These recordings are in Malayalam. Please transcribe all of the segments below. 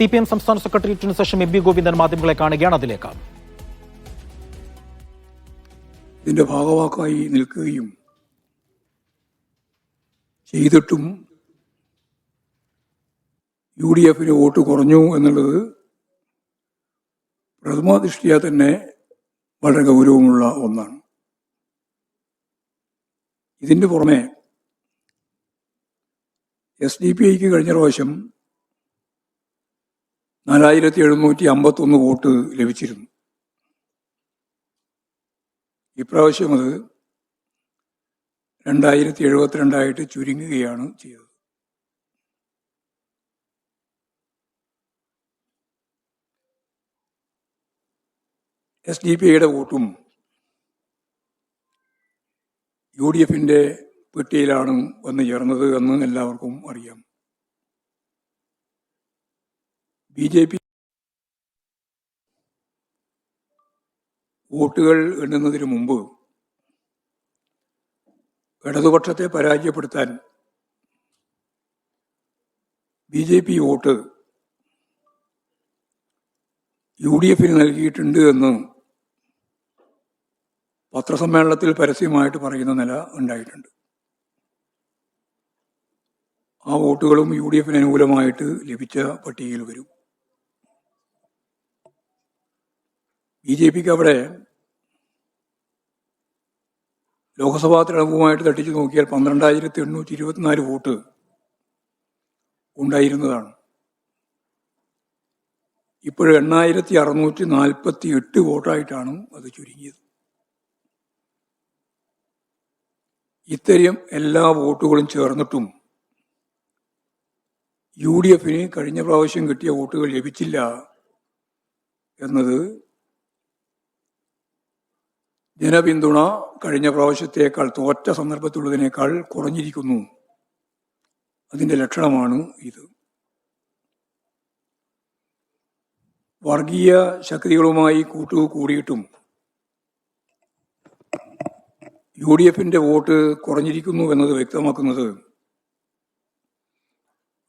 സി പി എം സംസ്ഥാന സെക്രട്ടേറിയറ്റിന് ശേഷം എം ബി ഗോവിന്ദൻ മാധ്യമങ്ങളെ കാണുകയാണ് അതിലേക്ക്. ഇതിന്റെ ഭാഗവാക്കായി നിൽക്കുകയും ചെയ്തിട്ടും യു ഡി എഫിന് വോട്ട് കുറഞ്ഞു എന്നുള്ളത് പ്രഥമാദൃഷ്ടിയ തന്നെ വളരെ ഗൗരവമുള്ള ഒന്നാണ്. ഇതിന്റെ പുറമെ എസ് ഡി പി ഐക്ക് കഴിഞ്ഞ പ്രാവശ്യം നാലായിരത്തി എഴുന്നൂറ്റി അമ്പത്തൊന്ന് വോട്ട് ലഭിച്ചിരുന്നു. ഇപ്രാവശ്യം അത് രണ്ടായിരത്തി എഴുപത്തിരണ്ടായിട്ട് ചുരുങ്ങുകയാണ് ചെയ്തത്. എസ് ഡി പി ഐയുടെ വോട്ടും യു ഡി എഫിന്റെ പെട്ടിയിലാണ് വന്നു ചേർന്നത് എന്ന് എല്ലാവർക്കും അറിയാം. ബി ജെ പി വോട്ടുകൾ എണ്ണുന്നതിന് മുമ്പ് ഇടതുപക്ഷത്തെ പരാജയപ്പെടുത്താൻ B J P vote U D എഫിന് നൽകിയിട്ടുണ്ട് എന്ന് പത്രസമ്മേളനത്തിൽ പരസ്യമായിട്ട് പറയുന്ന നില ഉണ്ടായിട്ടുണ്ട്. ആ വോട്ടുകളും യു ഡി എഫിന് അനുകൂലമായിട്ട് ലഭിച്ച പട്ടികയിൽ വരും. ബി ജെ പിക്ക് അവിടെ ലോക്സഭാ തെരഞ്ഞെടുപ്പുമായിട്ട് തട്ടിച്ചു നോക്കിയാൽ പന്ത്രണ്ടായിരത്തി എണ്ണൂറ്റി ഇരുപത്തിനാല് വോട്ട് ഉണ്ടായിരുന്നതാണ്. ഇപ്പോൾ എണ്ണായിരത്തി അറുന്നൂറ്റി നാൽപ്പത്തി എട്ട് വോട്ടായിട്ടാണ് അത് ചുരുങ്ങിയത്. ഇത്തരം എല്ലാ വോട്ടുകളും ചേർന്നിട്ടും യു ഡി എഫിന് കഴിഞ്ഞ പ്രാവശ്യം കിട്ടിയ വോട്ടുകൾ ലഭിച്ചില്ല എന്നത് ജനപിന്തുണ കഴിഞ്ഞ പ്രാവശ്യത്തേക്കാൾ തോറ്റ സന്ദർഭത്തിലുള്ളതിനേക്കാൾ കുറഞ്ഞിരിക്കുന്നു. അതിന്റെ ലക്ഷണമാണ് ഇത്. വർഗീയ ശക്തികളുമായി കൂട്ടു കൂടിയിട്ടും യു ഡി എഫിന്റെ വോട്ട് കുറഞ്ഞിരിക്കുന്നു എന്നത് വ്യക്തമാക്കുന്നത്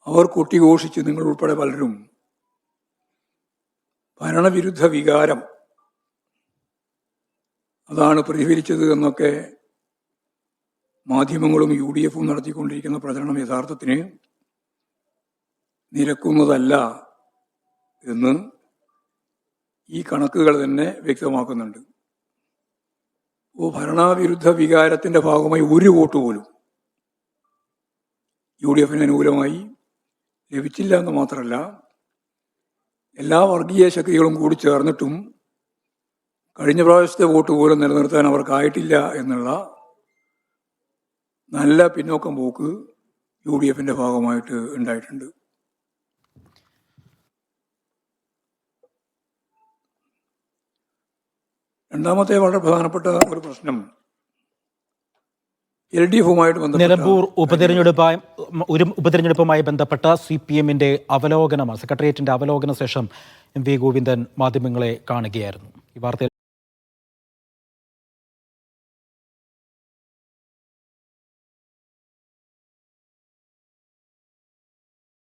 അവർ കൊട്ടിഘോഷിച്ച് നിങ്ങൾ ഉൾപ്പെടെ പലരും ഭരണവിരുദ്ധ വികാരം അതാണ് പ്രതിഫലിച്ചത് എന്നൊക്കെ മാധ്യമങ്ങളും യു ഡി എഫും നടത്തിക്കൊണ്ടിരിക്കുന്ന പ്രചരണം യഥാർത്ഥത്തിന് നിരക്കുന്നതല്ല എന്ന് ഈ കണക്കുകൾ തന്നെ വ്യക്തമാക്കുന്നുണ്ട്. ഭരണവിരുദ്ധ വികാരത്തിന്റെ ഭാഗമായി ഒരു വോട്ട് പോലും യു ഡി എഫിന് അനുകൂലമായി ലഭിച്ചില്ല എന്ന് മാത്രമല്ല എല്ലാ വർഗീയ ശക്തികളും കൂടി ചേർന്നിട്ടും കഴിഞ്ഞ പ്രാവശ്യത്തെ വോട്ട് പോലും നിലനിർത്താൻ അവർക്കായിട്ടില്ല എന്നുള്ള നല്ല പിന്നോക്കം പോക്ക് യു ഡി എഫിന്റെ ഭാഗമായിട്ട് ഉണ്ടായിട്ടുണ്ട്. രണ്ടാമത്തെ വളരെ പ്രധാനപ്പെട്ട ഒരു പ്രശ്നം എൽ ഡി എഫുമായിട്ട് നിലമ്പൂർ ഉപതെരഞ്ഞെടുപ്പായി ഒരു ഉപതെരഞ്ഞെടുപ്പുമായി ബന്ധപ്പെട്ട സി പി എമ്മിന്റെ അവലോകനമാണ് സെക്രട്ടേറിയറ്റിന്റെ അവലോകന ശേഷം എം വി ഗോവിന്ദൻ മാധ്യമങ്ങളെ കാണുകയായിരുന്നു. ഈ വാർത്തയിൽ